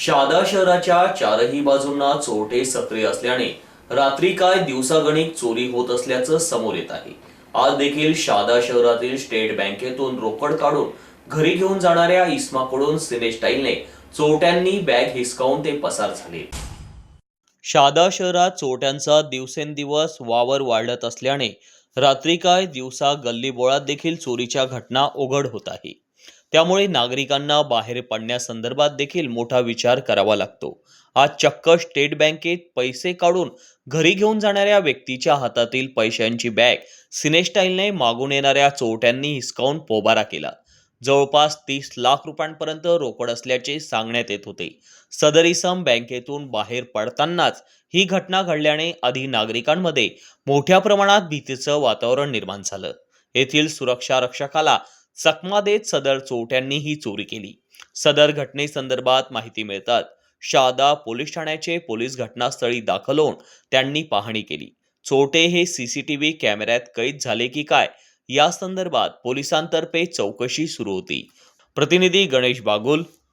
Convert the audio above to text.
शहादा शहराच्या चारही बाजूंना चोरटे सक्रिय असल्याने रात्री काय दिवसागणिक चोरी होत असल्याचं समोर येत आहे. आज देखील शहादा शहरातील स्टेट बँकेतून रोकड काढून घरी घेऊन जाणाऱ्या इस्माकडून सिनेस्टाईलने चोरट्यांनी बॅग हिसकावून ते पसार झाले. शहादा शहरात चोरट्यांचा दिवसेंदिवस वावर वाढत असल्याने रात्री काय दिवसा गल्लीबोळात देखील चोरीच्या घटना उघड होत आहे. त्यामुळे नागरिकांना बाहेर पडण्यासंदर्भात देखील मोठा विचार करावा लागतो. आज चक्क स्टेट बँकेत पैसे काढून घरी घेऊन जाणाऱ्या व्यक्तीच्या हातातील पैशांची बॅग सिनेस्टाईलने मागून येणाऱ्या चोरट्यांनी हिसकावून पोबारा केला. जवळपास तीस लाख रुपयांपर्यंत रोकड असल्याचे सांगण्यात येत होते. सदर इसम बँकेतून बाहेर पडतानाच ही घटना घडल्याने आधी नागरिकांमध्ये मोठ्या प्रमाणात भीतीचं वातावरण निर्माण झालं. येथील सुरक्षा रक्षकाला चकमा देत सदर चोरट्यांनी ही चोरी केली. सदर घटनेसंदर्भात माहिती मिळतात शहादा पोलीस ठाण्याचे पोलीस घटनास्थळी दाखल होऊन त्यांनी पाहणी केली. चोरटे हे सीसीटीव्ही कॅमेऱ्यात कैद झाले की काय? या संदर्भात पोलिसांतर्फे चौकशी सुरू होती. प्रतिनिधी गणेश बागुल